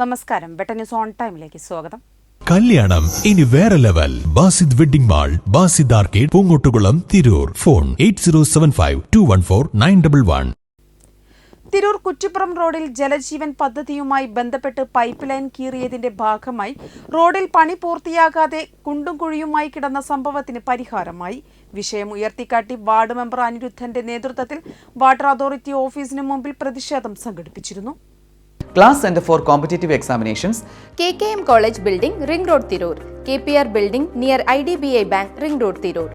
നമസ്കാരം. News on ടൈമിലേക്ക് സ്വാഗതം. കല്യാണം ഇനി വേറെ level. Basid wedding mall Basid arcade Poongottukulam Tirur. Phone eight zero seven five two one four nine double one. Tirur Kuttippuram റോഡിൽ ജലജീവൻ പദ്ധതിയുമായി ബന്ധപ്പെട്ട് പൈപ്പ് ലൈൻ കീറിയതിന്റെ ഭാഗമായി റോഡിൽ പണി പൂർത്തിയാകാതെ കുണ്ടും കുഴിയുമായി കിടന്ന സംഭവത്തിന് പരിഹാരമായി. വിഷയം ഉയർത്തിക്കാട്ടി വാർഡ് മെമ്പർ അനിരുദ്ധന്റെ നേതൃത്വത്തിൽ വാട്ടർ അതോറിറ്റി ഓഫീസിന് മുമ്പിൽ പ്രതിഷേധം സംഘടിപ്പിച്ചിരുന്നു. Class centre for Competitive Examinations, K K M college building ring road Tirur K P R building near I D B I bank ring road Tirur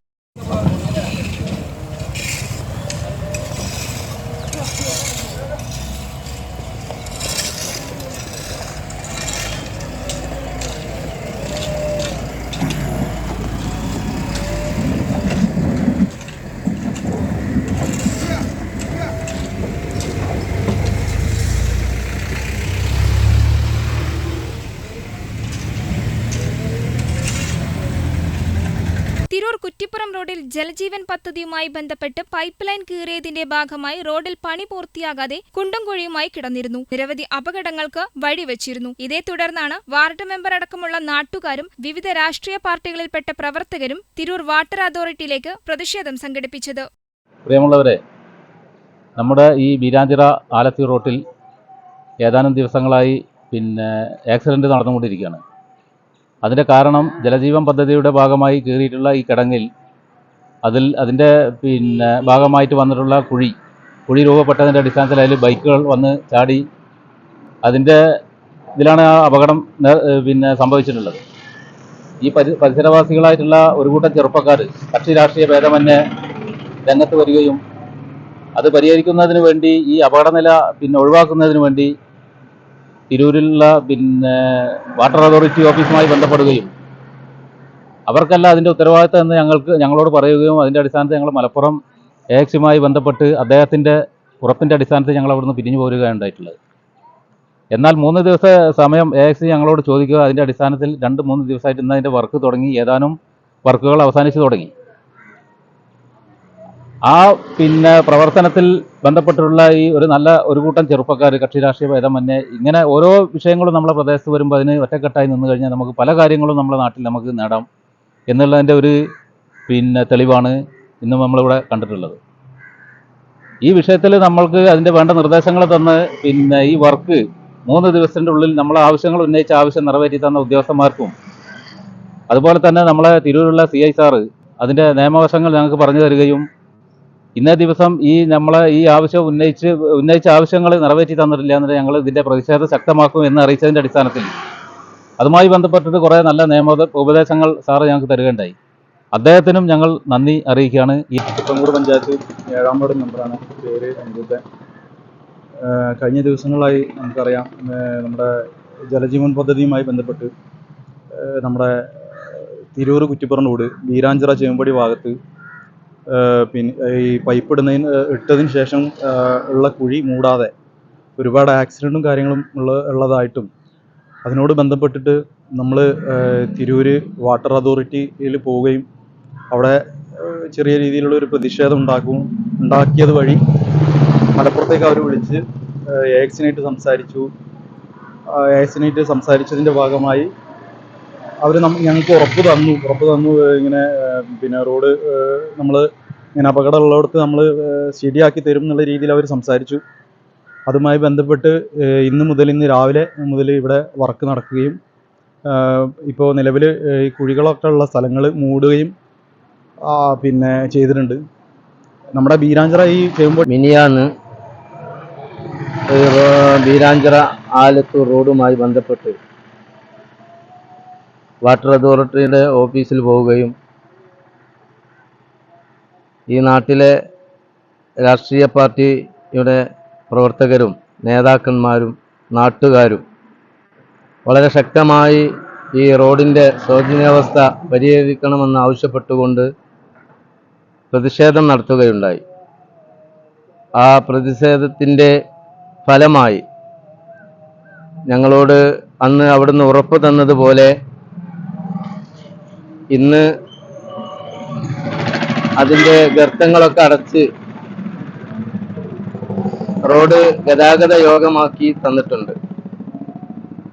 Kuttippuram റോഡിൽ ജലജീവൻ പദ്ധതിയുമായി ബന്ധപ്പെട്ട് pipe line കീറിയതിന്റെ ഭാഗമായി റോഡിൽ പണി പൂർത്തിയാകാതെ കുണ്ടും കുഴിയുമായി കിടന്നിരുന്നു. നിരവധി അപകടങ്ങൾക്ക് വഴിവെച്ചിരുന്നു. ഇതേ തുടർന്നാണ് വാർഡ് മെമ്പർ അടക്കമുള്ള നാട്ടുകാരും വിവിധ രാഷ്ട്രീയ പാർട്ടികളിൽപ്പെട്ട പ്രവർത്തകരും തിരൂർ വാട്ടർ അതോറിറ്റിയിലേക്ക് പ്രതിഷേധം സംഘടിപ്പിച്ചത്. പ്രിയമുള്ളവരെ നമ്മുടെ ഈ ബീരാഞ്ചിറ ആലത്തി റോട്ടിൽ ഏതാനും ദിവസങ്ങളായി പിന്നെ ആക്സിഡന്റ് നടന്നുകൊണ്ടിരിക്കുകയാണ്. അതിന്റെ കാരണം ജലജീവൻ പദ്ധതിയുടെ ഭാഗമായി കയറിയിട്ടുള്ള ഈ കിടങ്ങിൽ അതിൽ അതിന്റെ പിന്നെ ഭാഗമായിട്ട് വന്നിട്ടുള്ള കുഴി കുഴി രൂപപ്പെട്ടതിന്റെ അടിസ്ഥാനത്തിൽ അതിൽ ബൈക്കുകൾ വന്ന് ചാടി. അതിന്റെ ഇതിലാണ് ആ അപകടം പിന്നെ സംഭവിച്ചിട്ടുള്ളത്. ഈ പരി പരിസരവാസികളായിട്ടുള്ള ഒരു കൂട്ടം ചെറുപ്പക്കാർ കക്ഷി രാഷ്ട്രീയ ഭേദമന്യേ രംഗത്ത് വരികയും അത് പരിഹരിക്കുന്നതിന് വേണ്ടി ഈ അപകടനില പിന്നെ ഒഴിവാക്കുന്നതിന് വേണ്ടി തിരൂരിലുള്ള പിന്നെ വാട്ടർ അതോറിറ്റി ഓഫീസുമായി ബന്ധപ്പെടുകയും അവർക്കല്ല അതിന്റെ ഉത്തരവാദിത്തം എന്ന് ഞങ്ങൾക്ക് ഞങ്ങളോട് പറയുകയും അതിന്റെ അടിസ്ഥാനത്തിൽ ഞങ്ങൾ മലപ്പുറം എ എക്സുമായി ബന്ധപ്പെട്ട് അദ്ദേഹത്തിന്റെ ഉറപ്പിന്റെ അടിസ്ഥാനത്തിൽ ഞങ്ങൾ അവിടുന്ന് പിരിഞ്ഞു പോരുകയാണ് ഉണ്ടായിട്ടുള്ളത്. എന്നാൽ മൂന്ന് ദിവസ സമയം എ എക്സ് ഞങ്ങളോട് ചോദിക്കുക അതിന്റെ അടിസ്ഥാനത്തിൽ രണ്ട് മൂന്ന് ദിവസമായിട്ട് ഇന്ന് അതിന്റെ വർക്ക് തുടങ്ങി ഏതാനും വർക്കുകൾ അവസാനിച്ച് തുടങ്ങി. ആ പിന്നെ പ്രവർത്തനത്തിൽ ബന്ധപ്പെട്ടുള്ള ഈ ഒരു നല്ല ഒരു കൂട്ടം ചെറുപ്പക്കാർ കക്ഷി രാഷ്ട്രീയ ഭേദമന്യേ ഇങ്ങനെ ഓരോ വിഷയങ്ങളും നമ്മളെ പ്രദേശത്ത് വരുമ്പോൾ അതിന് ഒറ്റക്കെട്ടായി നിന്ന് കഴിഞ്ഞാൽ നമുക്ക് പല കാര്യങ്ങളും നമ്മുടെ നാട്ടിൽ നമുക്ക് നേടാം. എന്നുള്ളതിന്റെ ഒരു പിന്നെ തെളിവാണ് ഇന്ന് നമ്മളിവിടെ കണ്ടിട്ടുള്ളത്. ഈ വിഷയത്തിൽ നമ്മൾക്ക് അതിന്റെ വേണ്ട നിർദ്ദേശങ്ങൾ തന്ന് പിന്നെ ഈ വർക്ക് മൂന്ന് ദിവസത്തിന്റെ ഉള്ളിൽ നമ്മളെ ആവശ്യങ്ങൾ ഉന്നയിച്ച ആവശ്യം നിറവേറ്റി തന്ന ഉദ്യോഗസ്ഥന്മാർക്കും അതുപോലെ തന്നെ നമ്മളെ തിരൂരുള്ള സി ഐ സാറ് അതിന്റെ നിയമവശങ്ങൾ ഞങ്ങൾക്ക് പറഞ്ഞു തരികയും ഇന്നേ ദിവസം ഈ നമ്മളെ ഈ ആവശ്യം ഉന്നയിച്ച് ഉന്നയിച്ച ആവശ്യങ്ങൾ നിറവേറ്റി തന്നിട്ടില്ല എന്നിട്ട് ഞങ്ങൾ ഇതിന്റെ പ്രതിഷേധം ശക്തമാക്കും എന്ന് അറിയിച്ചതിന്റെ അടിസ്ഥാനത്തിൽ അതുമായി ബന്ധപ്പെട്ടിട്ട് കുറേ നല്ല നിയമ ഉപദേശങ്ങൾ സാറ് ഞങ്ങൾക്ക് തരികയുണ്ടായി. അദ്ദേഹത്തിനും ഞങ്ങൾ നന്ദി അറിയിക്കുകയാണ്. ഈ ചിപ്പങ്കൂട് പഞ്ചായത്ത് ഏഴാം വാർഡ് മെമ്പറാണ്. പേര് അനിരുദ്ധൻ. കഴിഞ്ഞ ദിവസങ്ങളായി നമുക്കറിയാം നമ്മുടെ ജലജീവൻ പദ്ധതിയുമായി ബന്ധപ്പെട്ട് നമ്മുടെ തിരൂർ കുറ്റിപ്പുറം റോഡ് വീരാഞ്ചിറ ചേമ്പടി ഭാഗത്ത് പിന്നെ ഈ പൈപ്പ് ഇടുന്നതിന് ഇട്ടതിന് ശേഷം ഉള്ള കുഴി മൂടാതെ ഒരുപാട് ആക്സിഡന്റും കാര്യങ്ങളും ഉള്ള ഉള്ളതായിട്ടും അതിനോട് ബന്ധപ്പെട്ടിട്ട് നമ്മൾ തിരൂര് വാട്ടർ അതോറിറ്റിയിൽ പോവുകയും അവിടെ ചെറിയ രീതിയിലുള്ള ഒരു പ്രതിഷേധം ഉണ്ടാക്കും ഉണ്ടാക്കിയത് വഴി മലപ്പുറത്തേക്ക് അവർ വിളിച്ച് എക്സിനായിട്ട് സംസാരിച്ചു. എക്സിനായിട്ട് സംസാരിച്ചതിന്റെ ഭാഗമായി അവർ ഞങ്ങൾക്ക് ഉറപ്പ് തന്നു. ഉറപ്പ് തന്നു ഇങ്ങനെ പിന്നെ റോഡ് നമ്മൾ ഇങ്ങനെ അപകടമുള്ളിടത്ത് നമ്മൾ ശരിയാക്കി തരും എന്നുള്ള രീതിയിൽ അവർ സംസാരിച്ചു. അതുമായി ബന്ധപ്പെട്ട് ഇന്ന് മുതൽ ഇന്ന് രാവിലെ മുതൽ ഇവിടെ വർക്ക് നടക്കുകയും ഇപ്പോൾ നിലവിൽ ഈ കുഴികളൊക്കെ ഉള്ള സ്ഥലങ്ങൾ മൂടുകയും പിന്നെ ചെയ്തിട്ടുണ്ട്. നമ്മുടെ ബീരാഞ്ചിറ ഈ ചെയ്യുമ്പോൾ മിനിയാന്ന് ബീരാഞ്ചിറ ആലത്തൂർ റോഡുമായി ബന്ധപ്പെട്ട് വാട്ടർ അതോറിറ്റിയുടെ ഓഫീസിൽ പോവുകയും ഈ നാട്ടിലെ രാഷ്ട്രീയ പാർട്ടിയുടെ പ്രവർത്തകരും നേതാക്കന്മാരും നാട്ടുകാരും. വളരെ ശക്തമായി ഈ റോഡിന്റെ ശോചനീയാവസ്ഥ പരിഹരിക്കണമെന്ന് ആവശ്യപ്പെട്ടുകൊണ്ട് പ്രതിഷേധം നടത്തുകയുണ്ടായി. ആ പ്രതിഷേധത്തിന്റെ ഫലമായി ഞങ്ങളോട് അന്ന് അവിടുന്ന് ഉറപ്പ് തന്നതുപോലെ ഇന്ന് അതിന്റെ ഗർത്തങ്ങളൊക്കെ അടച്ച് റോഡ് ഗതാഗത യോഗമാക്കി തന്നിട്ടുണ്ട്.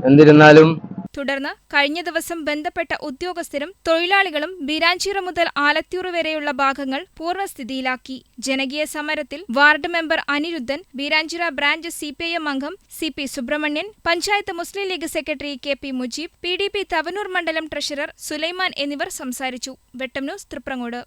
എന്നിരുന്നാലും തുടർന്ന് കഴിഞ്ഞ ദിവസം ബന്ധപ്പെട്ട ഉദ്യോഗസ്ഥരും തൊഴിലാളികളും ബീരാഞ്ചിറ മുതൽ ആലത്തൂർ വരെയുള്ള ഭാഗങ്ങൾ പൂർവസ്ഥിതിയിലാക്കി ജനകീയ സമരത്തിൽ ward member Aniruddhan Beeranchira branch C P I M അംഗം C P Subrahmanian panchayat Muslim League secretary K P Mujeeb P D P Thavanur മണ്ഡലം ട്രഷറർ സുലൈമാൻ എന്നിവർ സംസാരിച്ചു. വെട്ടം ന്യൂസ് തൃപ്രങ്ങോട്.